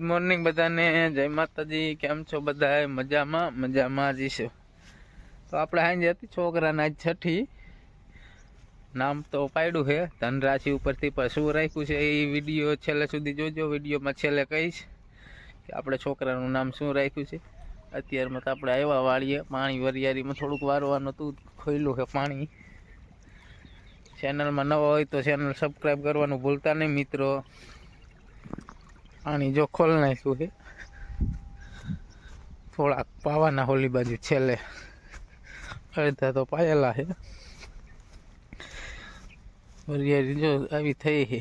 Good morning બધાને. જય માતાજી. કેમ છો બધા મજામાં? મજામાં જઈશું તો આપણે સાંજે હતી છોકરાના આજ છઠ્ઠી. નામ તો પાડ્યું છે. ધનરાશિ ઉપરથી પણ શું રાખ્યું છે એ વીડિયો છેલ્લે સુધી જોજો. વિડીયોમાં છેલ્લે કહીશ કે આપણે છોકરાનું નામ શું રાખ્યું છે. અત્યારમાં તો આપણે આવ્યા વાળીએ. પાણી વરિયાળીમાં થોડુંક વારવાનું હતું. ખોયલું છે પાણી. ચેનલમાં નવા હોય તો ચેનલ સબસ્ક્રાઈબ કરવાનું ભૂલતા નહીં મિત્રો. પાણી જો ખોલ નાખ્યું છે. થોડાક પાવાના હોલી બાજુ છેલ્લે અડધા તો પાયેલા છે. વરિયાળી જો આવી થઈ છે.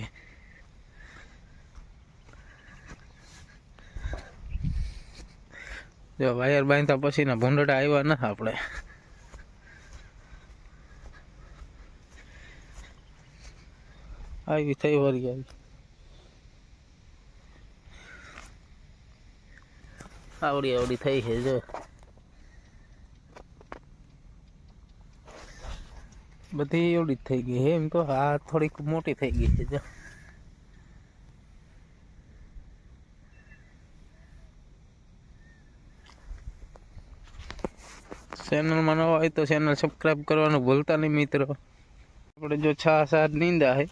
જો વાયર બાંધતા પછીના ભૂંડડા આવ્યા નથી આપણે. આવી થઈ વરિયાળી. આવડી આવડી થઈ છે જો બધી એવડી જ થઈ ગઈ છે, એમ તો આ થોડીક મોટી થઈ ગઈ છે, જો. ચેનલમાં નવા હોય તો ચેનલ સબસ્ક્રાઈબ કરવાનું ભૂલતા નહીં, મિત્રો. આપણે જો છા સાત નીંદા છે,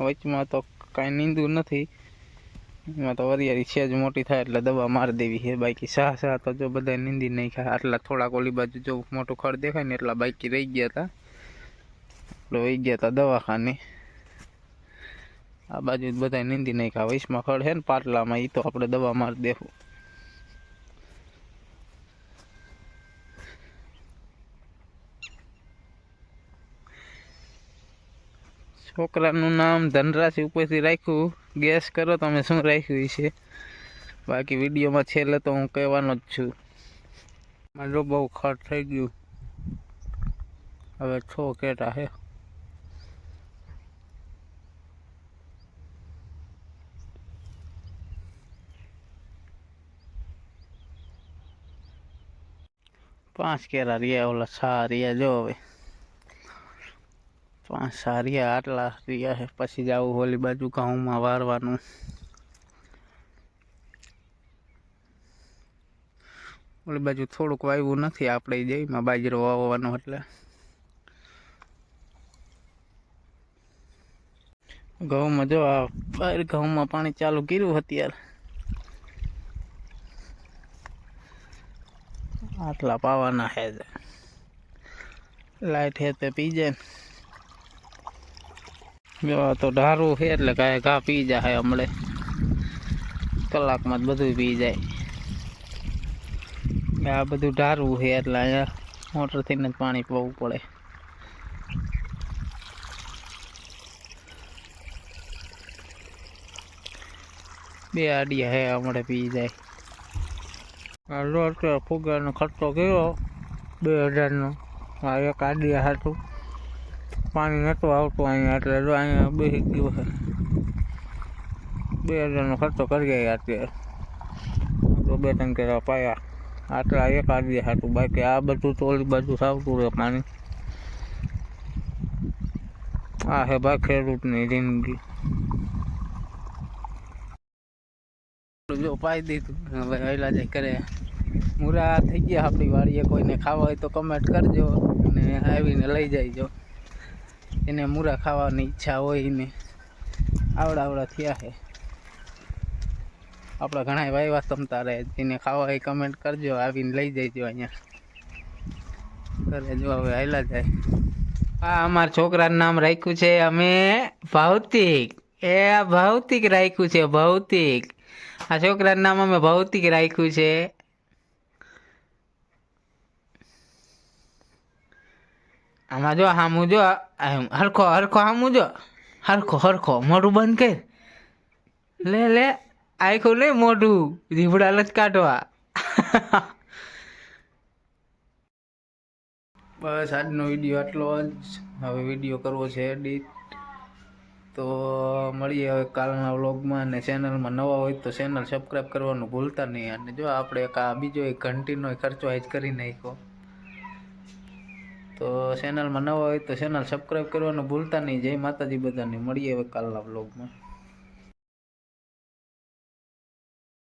વચમાં તો કાંઈ નીંદવું નથી. એમાં તો વરિયાળી છે જ, મોટી થાય એટલે દવા મારી દેવી છે. બાકી શાહ સાહ તો જો બધા નીંદી નહીં ખાય. આટલા થોડાક ઓલી બાજુ જો મોટું ખડ દેખાય ને એટલા બાકી રહી ગયા હતા એટલે વહી ગયા હતા દવાખાને. આ બાજુ બધા નીંદી નહીં ખાય. વૈશમાં ખડ છે ને પાટલામાં એ તો આપણે દવા મારી દેવું છોકરાનું નામ ધનરાશિ ઉપરથી રાખ્યું. ગેસ કરો તમે, શું રાખ્યું છે? બાકી વિડીયોમાં છેલ્લે તો હું કહેવાનો જ છું. મારો બહુ ખર્ચ થઈ ગયું. હવે છો કેટા હે? પાંચ કેરા રહ્યા, ઓલા છા રહ્યા, જો હવે. પાંચ સારી આટલા રહ્યા છે પછી જવું ઓલી બાજુ ઘઉંમાં વારવાનું. ઓલી બાજુ થોડુંક વાવ્યું નથી આપણે જઈમાં બાજરો વાવવાનો એટલે. ઘઉંમાં જો આ બહાર ઘઉંમાં પાણી ચાલુ કર્યું અત્યારે. આટલા પાવાના હે લાઈટ હે તે પી જાય તો ઢારું છે એટલે કાંઈ ઘા પી જાય હમણે. કલાકમાં જ બધું પી જાય. આ બધું ઢારવું છે એટલે અહીંયા મોટરથી જ પાણી પીવું પડે. બે આડિયા હે હમણે પી જાય. લોટ ફુગાનો ખર્ચો કર્યો બે હજારનો. આ એક આડિયા હાટું. પાણી નહોતું આવતું અહીંયા એટલે જો અહીંયા બેસી ગયું છે બે હજારનો ખર્ચો કરી ગયા અત્યારે. તો બે ત્રણ કેરા પાયા આટલા એક આદિ હાટું, બાકી આ બધું તો ઓલી બાજુ આવતું રહે પાણી. આ હે ભાઈ ખેડૂતની જિંદગી. જો પાઈ દીધું. હવે હૈલા જાય કરે. મૂરા થઈ ગયા આપણી વાડીએ, કોઈને ખાવા હોય તો કમેન્ટ કરજો અને આવીને લઈ જાયજો. એને મૂરા ખાવાની ઈચ્છા હોય એને આવડા આવડા થયા છે. આપણા ઘણા વાયવા તમતા રહે એને ખાવા એ કમેન્ટ કરજો, આવીને લઈ જઈજો અહીંયા. ઘરે જો હવે હાલા જાય. આ અમારા છોકરાનું નામ રાખ્યું છે અમે ભૌતિક. એ ભૌતિક રાખ્યું છે, ભૌતિક. આ છોકરાનું નામ અમે ભૌતિક રાખ્યું છે. આમાં જો હા હું જો આમ હરખો હરખો આમ જો હરખો હરખો, મોઢું બંધ કર. લે લે, આખું નહીં મોઢું. જીભડા લજ કાઢવા. બસ, આજનો વીડિયો આટલો જ. હવે વીડિયો કરવો છે એડિટ. તો મળીએ હવે કાલના વ્લોગમાં અને ચેનલમાં નવા હોય તો ચેનલ સબસ્ક્રાઈબ કરવાનું ભૂલતા નહીં. અને જો આપણે એક આ બીજો એક ઘંટીનો ખર્ચો આજ કરી નાખ્યો. તો ચેનલમાં નવા હોય તો ચેનલ સબસ્ક્રાઈબ કરવાનું ભૂલતા નહીં. જય માતાજી બધાને. મળીએ હવે કાલના વ્લોગમાં